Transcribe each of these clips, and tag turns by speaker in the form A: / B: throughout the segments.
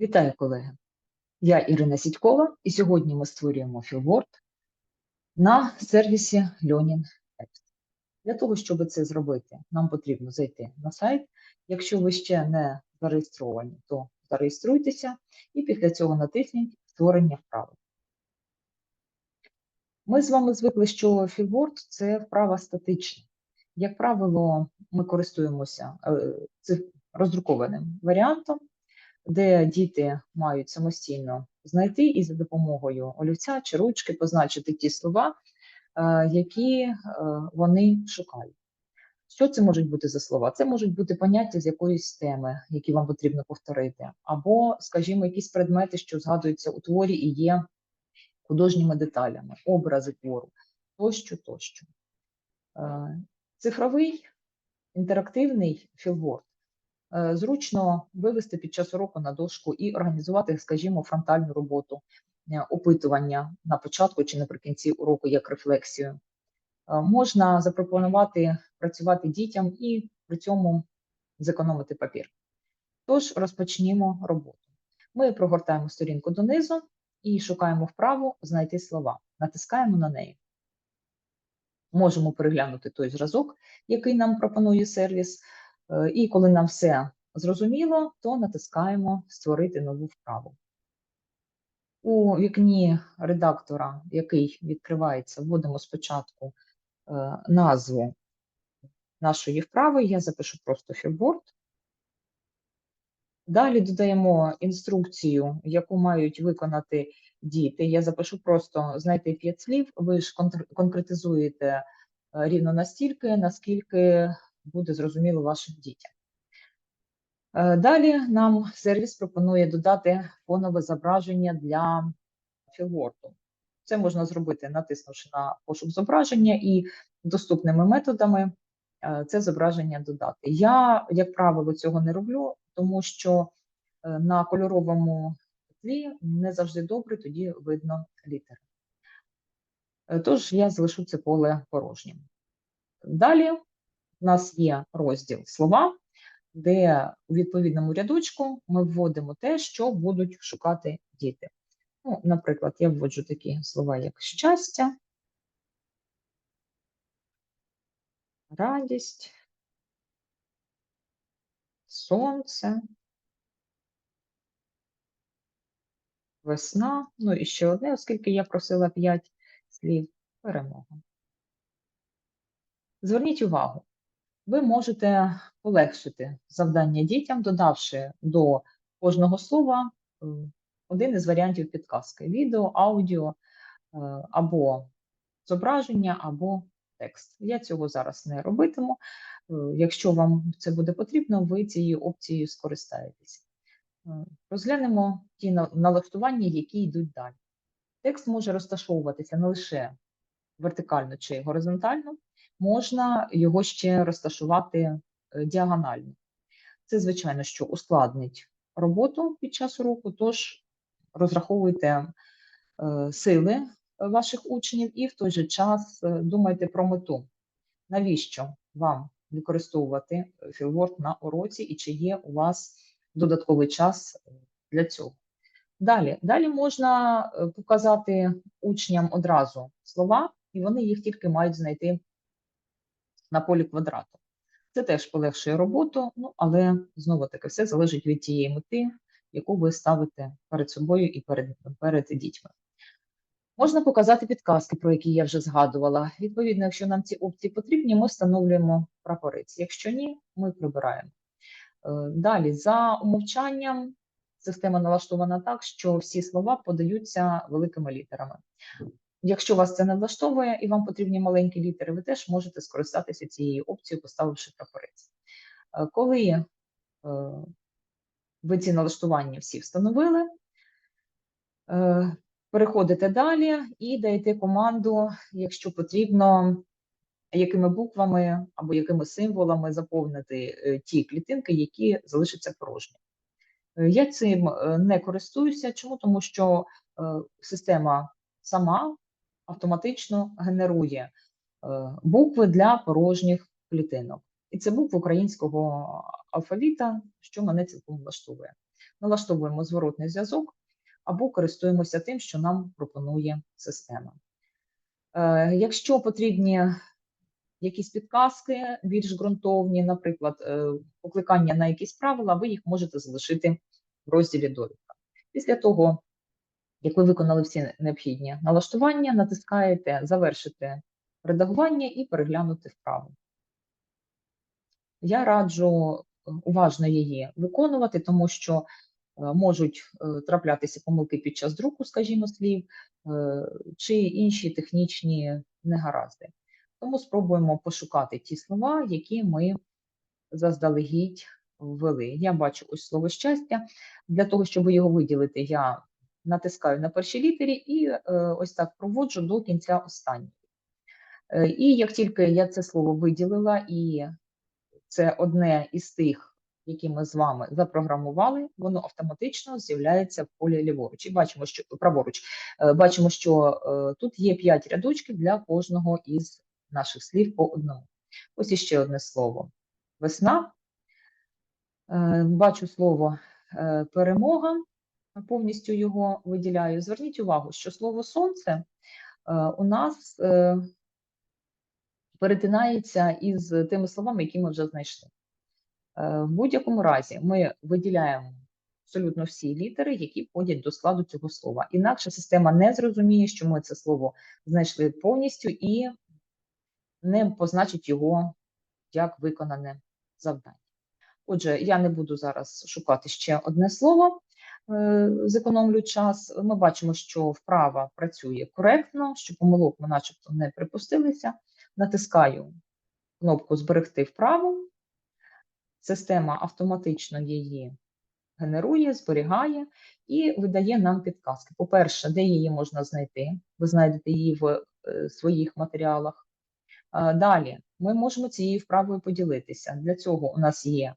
A: Вітаю, колеги! Я Ірина Сідькова, і сьогодні ми створюємо філворд на сервісі Learning Apps. Для того, щоб це зробити, нам потрібно зайти на сайт. Якщо ви ще не зареєстровані, то зареєструйтеся і після цього натисніть Створення вправи. Ми з вами звикли, що філворд – це вправа статична. Як правило, ми користуємося е, роздрукованим варіантом, де діти мають самостійно знайти і за допомогою олівця чи ручки позначити ті слова, е, які е, вони шукають. Що це можуть бути за слова? Це можуть бути поняття з якоїсь теми, які вам потрібно повторити, або, скажімо, якісь предмети, що згадуються у творі і є художніми деталями, образи твору, тощо, тощо. Е, Цифровий інтерактивний філворд зручно вивести під час уроку на дошку і організувати, скажімо, фронтальну роботу, е, опитування на початку чи наприкінці уроку як рефлексію. Е, Можна запропонувати працювати дітям і при цьому зекономити папір. Тож розпочнімо роботу. Ми прогортаємо сторінку донизу і шукаємо вправу знайти слова. Натискаємо на неї. Можемо переглянути той зразок, який нам пропонує сервіс. Е, І коли нам все зрозуміло, то натискаємо Створити нову вправу. У вікні редактора, який відкривається, вводимо спочатку е, назву нашої вправи. Я запишу просто філборд. Далі додаємо інструкцію, яку мають виконати діти. Я запишу просто знайти п'ять слів. Ви ж конкретизуєте е, рівно настільки, наскільки буде зрозуміло вашим дітям. Е, Далі нам сервіс пропонує додати фонове зображення для філворду. Це можна зробити, натиснувши на пошук зображення і доступними методами е, це зображення додати. Я, як правило, цього не роблю, тому що е, на кольоровому тлі не завжди добре, тоді видно літери. Тож я залишу це поле порожнім. Далі в нас є розділ слова, де у відповідному рядочку ми вводимо те, що будуть шукати діти. Ну, наприклад, я вводжу такі слова, як щастя, радість, сонце, весна. Ну і ще одне, оскільки я просила 5 слів, перемога. Зверніть увагу, ви можете полегшити завдання дітям, додавши до кожного слова е, один із варіантів підказки: відео, аудіо е, або зображення, або текст. Я цього зараз не робитиму. Е, Якщо вам це буде потрібно, ви цією опцією скористаєтесь. Розглянемо ті налаштування, які йдуть далі. Текст може розташовуватися не лише вертикально чи горизонтально, можна його ще розташувати е, діагонально. Це, звичайно, що ускладнить роботу під час уроку, тож розраховуйте е, сили ваших учнів і в той же час е, думайте про мету. Навіщо вам використовувати філворд на уроці і чи є у вас додатковий час для цього? Далі, далі можна показати учням одразу слова, і вони їх тільки мають знайти на полі квадрату. Це теж полегшує роботу, ну але знову таки все залежить від тієї мети, яку ви ставите перед собою і перед, перед дітьми. Можна показати підказки, про які я вже згадувала. Відповідно, якщо нам ці опції потрібні, ми встановлюємо прапорець. Якщо ні, ми прибираємо. Е, Далі, за умовчанням, система налаштована так, що всі слова подаються великими літерами. Якщо вас це не влаштовує і вам потрібні маленькі літери, ви теж можете скористатися цією опцією, поставивши прапорець. Е, Коли е, ви ці налаштування всі встановили, е, переходите далі і даєте команду, якщо потрібно, якими буквами або якими символами заповнити ті клітинки, які залишаться порожні. Я цим не користуюся. Чому? Тому що система сама автоматично генерує е, букви для порожніх клітинок. І це букви українського алфавіта, що мене цілком влаштовує. налаштовуємо зворотний зв'язок або користуємося тим, що нам пропонує система. Е, Якщо потрібні якісь підказки більш ґрунтовні, наприклад, е, покликання на якісь правила, ви їх можете залишити в розділі довідка. Після того, як ви виконали всі необхідні налаштування, натискаєте Завершити редагування і переглянути вправу. Я раджу е, уважно її виконувати, тому що е, можуть е, траплятися помилки під час друку, скажімо, слів, чи інші технічні негаразди. Тому спробуємо пошукати ті слова, які ми заздалегідь ввели. Я бачу ось слово щастя. Для того, щоб його виділити, я натискаю на першій літері і е, ось так проводжу до кінця останньої. Е, І як тільки я це слово виділила, і це одне із тих, які ми з вами запрограмували, воно автоматично з'являється в полі ліворуч. І бачимо, що праворуч. Е, Бачимо, що тут є 5 рядочків для кожного із наших слів по одному. Ось іще одне слово. Весна. Бачу слово перемога, повністю його виділяю. Зверніть увагу, що слово сонце е, у нас е, перетинається із тими словами, які ми вже знайшли. Е, В будь-якому разі ми виділяємо абсолютно всі літери, які входять до складу цього слова. Інакше система не зрозуміє, що ми це слово знайшли повністю і не позначить його як виконане завдання. Отже, я не буду зараз шукати ще одне слово, зекономлю час. Ми бачимо, що вправа працює коректно, що помилок ми начебто не припустилися. Натискаю кнопку Зберегти вправу. Система автоматично її генерує, зберігає і видає нам підказки. По-перше, де її можна знайти? Ви знайдете її в е, своїх матеріалах. Е, Далі ми можемо цією вправою поділитися. Для цього у нас є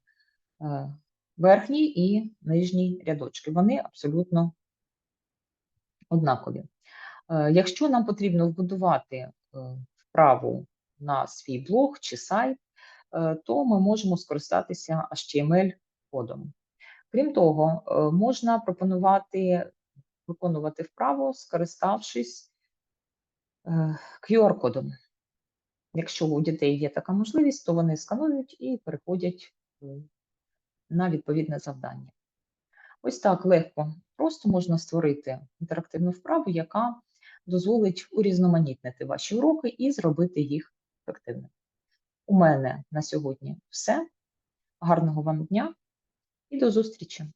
A: е, верхній і нижній рядочки. Вони абсолютно однакові. Е, Якщо нам потрібно вбудувати е, вправу на свій блог чи сайт, е, то ми можемо скористатися HTML-кодом. Крім того, можна пропонувати виконувати вправу, скориставшись QR-кодом. Якщо у дітей є така можливість, то вони сканують і переходять на відповідне завдання. Ось так легко, просто можна створити інтерактивну вправу, яка дозволить урізноманітнити ваші уроки і зробити їх ефективними. У мене на сьогодні все. Гарного вам дня і до зустрічі!